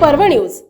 Parbhani news.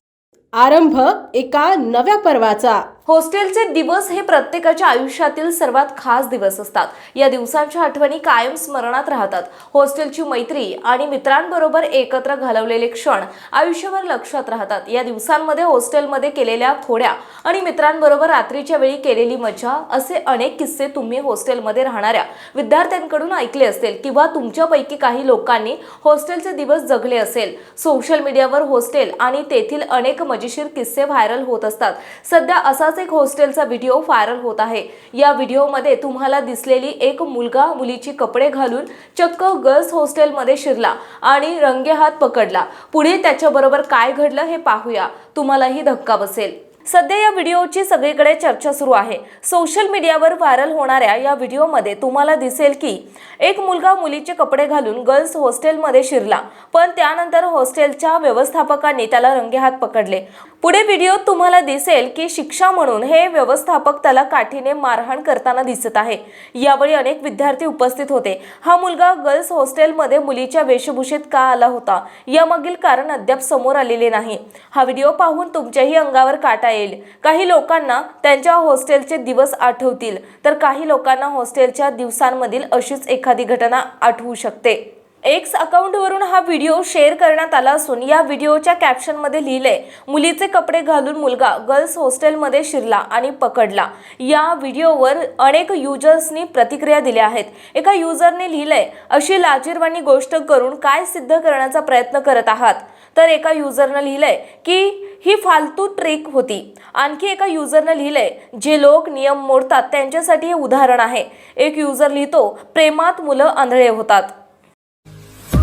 आरंभ एका नव्या पर्वाचा. हॉस्टेलचे दिवस हे प्रत्येकाच्या आयुष्यातील सर्वात खास दिवस असतात. या दिवसांच्या आठवणी कायम स्मरणात राहतात. हॉस्टेलची मैत्री आणि मित्रांबरोबर एकत्र घालवलेले क्षण आयुष्यभर लक्षात राहतात. या दिवसांमध्ये हॉस्टेलमध्ये केलेल्या थोड्या आणि मित्रांबरोबर रात्रीच्या वेळी केलेली मजा असे अनेक किस्से तुम्ही हॉस्टेलमध्ये राहणाऱ्या विद्यार्थ्यांकडून ऐकले असतील किंवा तुमच्यापैकी काही लोकांनी हॉस्टेलचे दिवस जगले असेल. सोशल मीडियावर हॉस्टेल आणि तेथील अनेक मजेशीर किस्से व्हायरल होत असतात. सध्या असाच एक हॉस्टेलचा व्हिडिओ व्हायरल होत आहे. या व्हिडिओमध्ये तुम्हाला दिसलेली एक मुलगा मुलीची कपडे घालून चक्क गर्ल्स हॉस्टेलमध्ये शिरला आणि रंगेहात पकडला. पुढे त्याच्याबरोबर काय घडलं हे पाहूया. तुम्हालाही धक्का बसेल. सध्या या व्हिडिओची सगळीकडे चर्चा सुरू आहे. सोशल मीडियावर व्हायरल होणाऱ्या या व्हिडिओमध्ये तुम्हाला दिसेल की एक मुलगा मुलीचे कपडे घालून गर्ल्स हॉस्टेलमध्ये शिरला. पण त्यानंतर हॉस्टेलच्या व्यवस्थापकांनी त्याला रंगेहात पकडले. पुढे व्हिडिओत तुम्हाला दिसेल की शिक्षा म्हणून हे व्यवस्थापक त्याला काठीने मारहाण करताना दिसत आहे. यावेळी अनेक विद्यार्थी उपस्थित होते. हा मुलगा गर्ल्स हॉस्टेलमध्ये मुलीच्या वेशभूषेत का आला होता? यामागील कारण अद्याप समोर आलेले नाही. हा व्हिडिओ पाहून तुमच्याही अंगावर काटा येईल. काही लोकांना त्यांच्या हॉस्टेलचे दिवस आठवतील. तर काही लोकांना हॉस्टेलच्या दिवसांमधील अशीच एखादी घटना आठवू शकते. एक्स अकाउंटवरून हा व्हिडिओ शेअर करण्यात आला असून या व्हिडिओच्या कॅप्शनमध्ये लिहिले मुलीचे कपडे घालून मुलगा गर्ल्स हॉस्टेलमध्ये शिरला आणि पकडला. या व्हिडिओवर अनेक युजर्सनी प्रतिक्रिया दिल्या आहेत. एका युजरने लिहिलंय अशी लाजीरवाणी गोष्ट करून काय सिद्ध करण्याचा प्रयत्न करत आहात? तर एका युजरनं लिहिलंय की ही फालतू ट्रिक होती. आणखी एका युजरनं लिहिलंय जे लोक नियम मोडतात त्यांच्यासाठी हे उदाहरण आहे. एक युजर लिहितो प्रेमात मुलं आंधळे होतात.